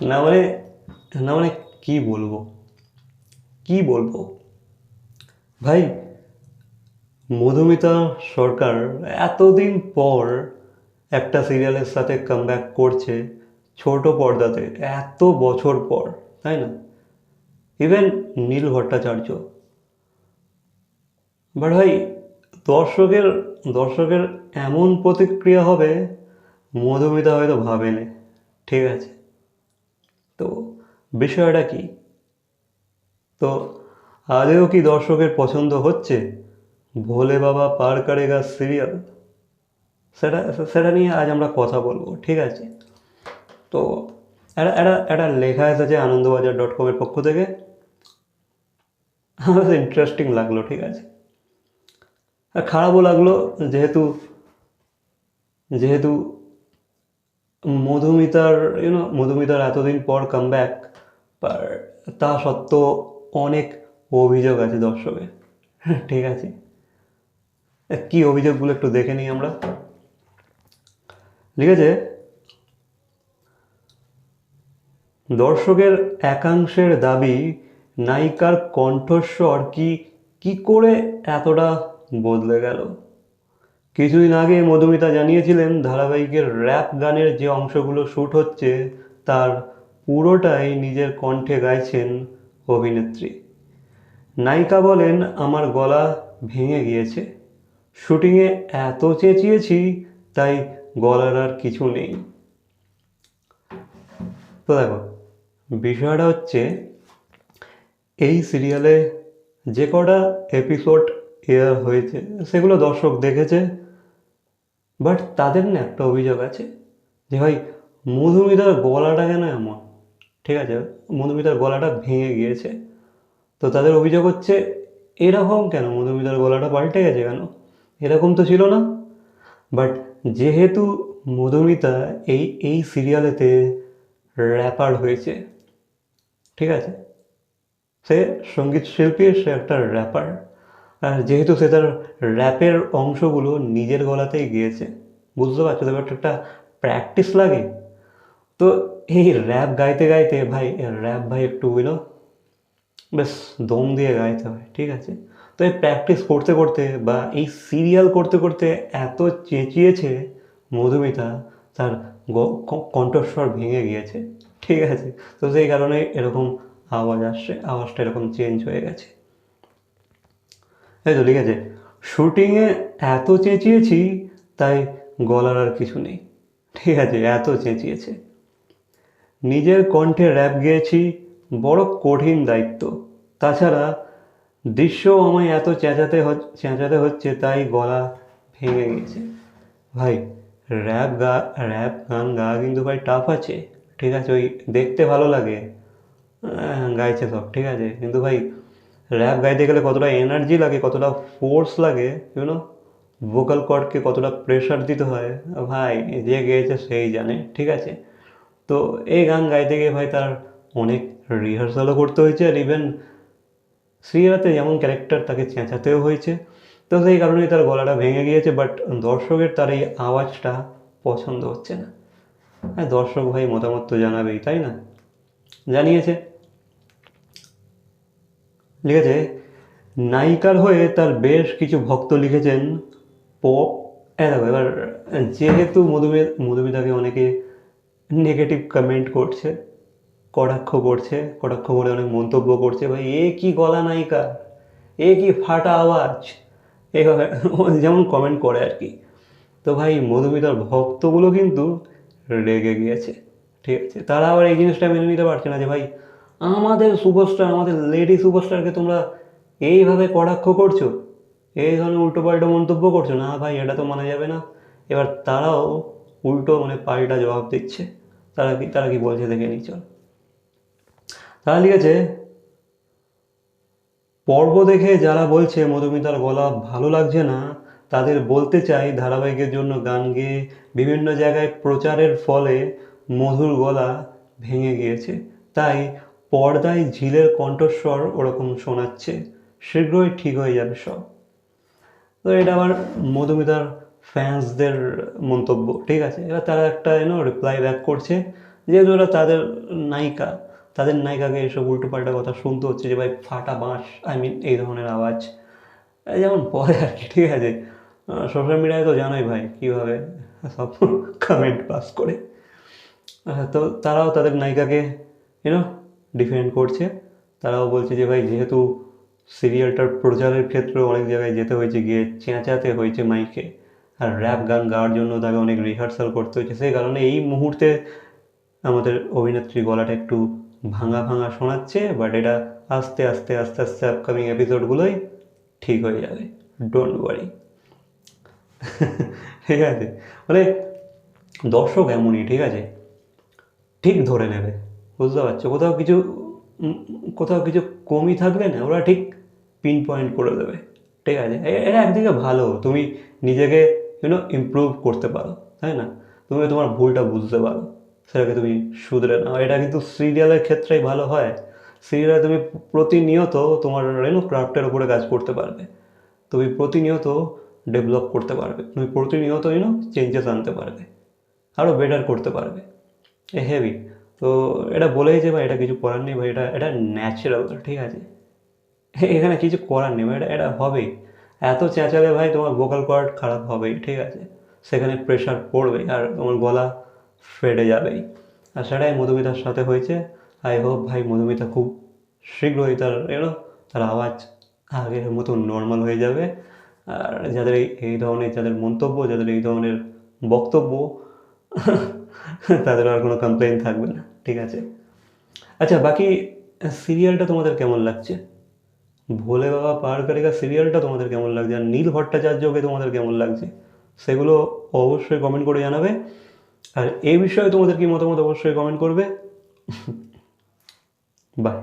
না মানে না মানে কি বলব? কি বলব? ভাই, মধুমিতা সরকার এতদিন পর একটা সিরিয়ালের সাথে কামব্যাক করছে ছোট পর্দাতে, এত বছর পর, তাই না? Even Neil Bhattacharya. বাট ভাই, দর্শকের দর্শকের এমন প্রতিক্রিয়া হবে মধুমিতা হয়তো ভাবেনি। ঠিক আছে। তো বিষয়টা কি? তো আদেও কি দর্শকের পছন্দ হচ্ছে? ভোলে বাবা পার কারেগা সিরিয়াল? সেটা সেটা নিয়ে আজ আমরা কথা বলব, ঠিক আছে? তো একটা একটা একটা লেখা এসেছে আনন্দবাজার ডট কমের পক্ষ থেকে। আমার ইন্টারেস্টিং লাগল, ঠিক আছে? আর খারাপও লাগল, যেহেতু যেহেতু মধুমিতার ইউনো মধুমিতার এতদিন পর কাম ব্যাক তা সত্ত্বেও অনেক অভিযোগ আছে দর্শকের। ঠিক আছে? কি অভিযোগগুলো একটু দেখে নিই আমরা। ঠিক আছে? দর্শকের একাংশের দাবি, নায়িকার কণ্ঠস্বর কি কি করে এতটা বদলে গেল? কিছুদিন আগে মধুমিতা জানিয়েছিলেন ধারাবাহিকের র্যাপ গানের যে অংশগুলো শ্যুট হচ্ছে, তার পুরোটাই নিজের কণ্ঠে গাইছেন অভিনেত্রী। নায়িকা বলেন, আমার গলা ভেঙে গিয়েছে। শুটিংয়ে এত চেঁচিয়েছি, তাই গলার আর কিছু নেই। তো দেখো, বিষয়টা হচ্ছে, এই সিরিয়ালে যে কটা এপিসোড এয়ার হয়েছে, সেগুলো দর্শক দেখেছে বাট তাদের না একটা অভিযোগ আছে যে ভাই, মধুমিতার গলাটা কেন এমন? ঠিক আছে? মধুমিতার গলাটা ভেঙে গিয়েছে। তো তাদের অভিযোগ হচ্ছে, এরকম কেন? মধুমিতার গলাটা পাল্টে গেছে কেন? এরকম তো ছিল না। বাট যেহেতু মধুমিতা এই এই সিরিয়ালেতে র্যাপার হয়েছে, ঠিক আছে? সে সংগীত শিল্পী, সে একটা র্যাপার আর যেহেতু সে তার র্যাপের অংশগুলো নিজের গলাতেই গিয়েছে, বুঝতে পারছ? তো একটা প্র্যাকটিস লাগে। তো এই র্যাপ গাইতে গাইতে, ভাই, র্যাপ ভাই একটু বুঝলো বেশ দম দিয়ে গাইতে হয়, ঠিক আছে? তো এই প্র্যাকটিস করতে করতে বা এই সিরিয়াল করতে করতে এত চেঁচিয়েছে মধুমিতা, তার কণ্ঠস্বর ভেঙে গিয়েছে, ঠিক আছে? তো সেই কারণে এরকম আওয়াজ আসছে, আওয়াজটা এরকম চেঞ্জ হয়ে গেছে। এই তো, ঠিক আছে। শুটিংয়ে এত চেঁচিয়েছি, তাই গলার আর কিছু নেই। ঠিক আছে, এত চেঁচিয়েছে। নিজের কণ্ঠে র্যাপ গেয়েছি, বড় কঠিন দায়িত্ব। তাছাড়া দৃশ্য আমায় এত চেঁচাতে চেঁচাতে হচ্ছে, তাই গলা ভেঙে গেছে। ভাই র্যাপ গা র্যাপ গান গাওয়া কিন্তু ভাই টাফ আছে। ঠিক আছে, ওই দেখতে ভালো লাগে। গাইছে সব, ঠিক আছে। কিন্তু ভাই র্যাপ গাইতে গেলে কতটা এনার্জি লাগে, কতটা ফোর্স লাগে ইউনো ভোকাল কর্ডকে কতটা প্রেশার দিতে হয়। ভাই যে গেয়েছে সেই জানে, ঠিক আছে? তো এই গান গাইতে গিয়ে ভাই তার অনেক রিহার্সালও করতে হয়েছে আর ইভেন সিরিয়াতে যেমন ক্যারেক্টার তাকে চেঁচাতেও হয়েছে। তো সেই কারণেই তার গলাটা ভেঙে গিয়েছে বাট দর্শকের তার এই আওয়াজটা পছন্দ হচ্ছে না। হ্যাঁ দর্শক ভাই মতামত তো জানাবেই, তাই না? জানিয়েছে। লিখেছে নায়িকার হয়ে তার বেশ কিছু ভক্ত লিখেছেন প এ দেখো, এবার যেহেতু মধুমে, মধুমিতাকে অনেকে নেগেটিভ কমেন্ট করছে, কটাক্ষ করছে, কটাক্ষ করে অনেক মন্তব্য করছে, ভাই, এ কি গলা নায়িকা? এ কি ফাটা আওয়াজ? এইভাবে যেমন কমেন্ট করে আর কি। তো ভাই, মধুমিতার ভক্তগুলো কিন্তু রেগে গিয়েছে, ঠিক আছে? তারা আবার এই জিনিসটা মেনে নিতে পারছে না যে, ভাই আমাদের সুপারস্টার আমাদের লেডি সুপারস্টারকে তোমরা এইভাবে কটাক্ষ করছ? এই ধরনের উল্টো পাল্টো মন্তব্য করছ? না ভাই, এটা তো মানা যাবে না। এবার তারাও উল্টো মানে পাল্টা জবাব দিচ্ছে। তারা কি তারা কি বলছে দেখে নি চল। তারা লিখেছে, পর্ব দেখে যারা বলছে, মধুমিতার গলা ভালো লাগছে না, তাদের বলতে চাই ধারাবাহিকের জন্য গান গেয়ে বিভিন্ন জায়গায় প্রচারের ফলে মধুর গলা ভেঙে গিয়েছে। তাই পর্দায় ঝিলের কণ্ঠস্বর ওরকম শোনাচ্ছে, শীঘ্রই ঠিক হয়ে যাবে সব। তো এটা আবার মধুমিতার ফ্যান্সদের মন্তব্য, ঠিক আছে? এবার তারা একটা ইউনো রিপ্লাই ব্যাক করছে, যেহেতু ওরা তাদের নায়িকা, তাদের নায়িকাকে এসব উল্টোপাল্টা কথা শুনতে হচ্ছে যে, ভাই, ফাটা বাঁশ আই মিন এই ধরনের আওয়াজ। যেমন পরে আর কি, ঠিক আছে? সোশ্যাল মিডিয়ায় তো জানোই ভাই, কীভাবে সব কমেন্ট পাস করে। তো তারাও তাদের নায়িকাকে ইউনো ডিফেন্ড করছে। তারাও বলছে যে, ভাই, যেহেতু সিরিয়ালটার প্রচারের ক্ষেত্রে অনেক জায়গায় যেতে হয়েছে, গিয়ে চেঁচাতে হয়েছে মাইকে। আর র্যাপ গান গাওয়ার জন্য তাকে অনেক রিহার্সাল করতে হয়েছে। সেই কারণে এই মুহূর্তে আমাদের অভিনেত্রী গলাটা একটু ভাঙা ভাঙা শোনাচ্ছে বাট এটা আস্তে আস্তে আস্তে আস্তে আপকামিং এপিসোডগুলোই ঠিক হয়ে যাবে। ডোন্ট ওয়ারি ঠিক আছে? মানে দর্শক এমনই, ঠিক আছে? ঠিক ধরে নেবে। বুঝতে পারছ? কোথাও কিছু কোথাও কিছু কমই থাকবে না, ওরা ঠিক পিন পয়েন্ট করে দেবে। ঠিক আছে? এটা একদিকে ভালো, তুমি নিজেকে ইউনো ইমপ্রুভ করতে পারো, তাই না? তুমি তোমার ভুলটা বুঝতে পারো, সেটাকে তুমি শুধরে নাও। এটা কিন্তু সিরিয়ালের ক্ষেত্রেই ভালো হয়। সিরিয়ালে তুমি প্রতিনিয়ত তোমার ইউনো ক্রাফটের উপরে কাজ করতে পারবে। তুমি প্রতিনিয়ত ডেভেলপ করতে পারবে। তুমি প্রতিনিয়ত ইউনো চেঞ্জেস আনতে পারবে। আরও বেটার করতে পারবে। এ হেভি তো এটা বলেই যে ভাই, এটা কিছু করার নেই ভাই, এটা এটা ন্যাচারাল ঠিক আছে? এখানে কিছু করার নেই ভাই, এটা এটা হবেই। এত চেঁচালে ভাই তোমার ভোকাল কর্ড খারাপ হবেই, ঠিক আছে? সেখানে প্রেশার পড়বে আর তোমার গলা ফেটে যাবেই। আর সেটাই মধুমিতার সাথে হয়েছে। আই হোপ ভাই মধুমিতা খুব শীঘ্রই তার এলো তার আওয়াজ আগের মতো নর্মাল হয়ে যাবে। আর যাদের এই ধরনের, যাদের মন্তব্য, যাদের এই ধরনের বক্তব্য তাদের আর কোনো কমপ্লেন থাকবে না, ঠিক আছে? আচ্ছা বাকি সিরিয়ালটা তোমাদের কেমন লাগছে? ভোলে বাবা পাহাড় কারিকা সিরিয়ালটা তোমাদের কেমন লাগছে? আর নীল ভট্টাচার্যকে তোমাদের কেমন লাগছে? সেগুলো অবশ্যই কমেন্ট করে জানাবে। আর এ বিষয়ে তোমাদের কি মতামত অবশ্যই কমেন্ট করবে? বাই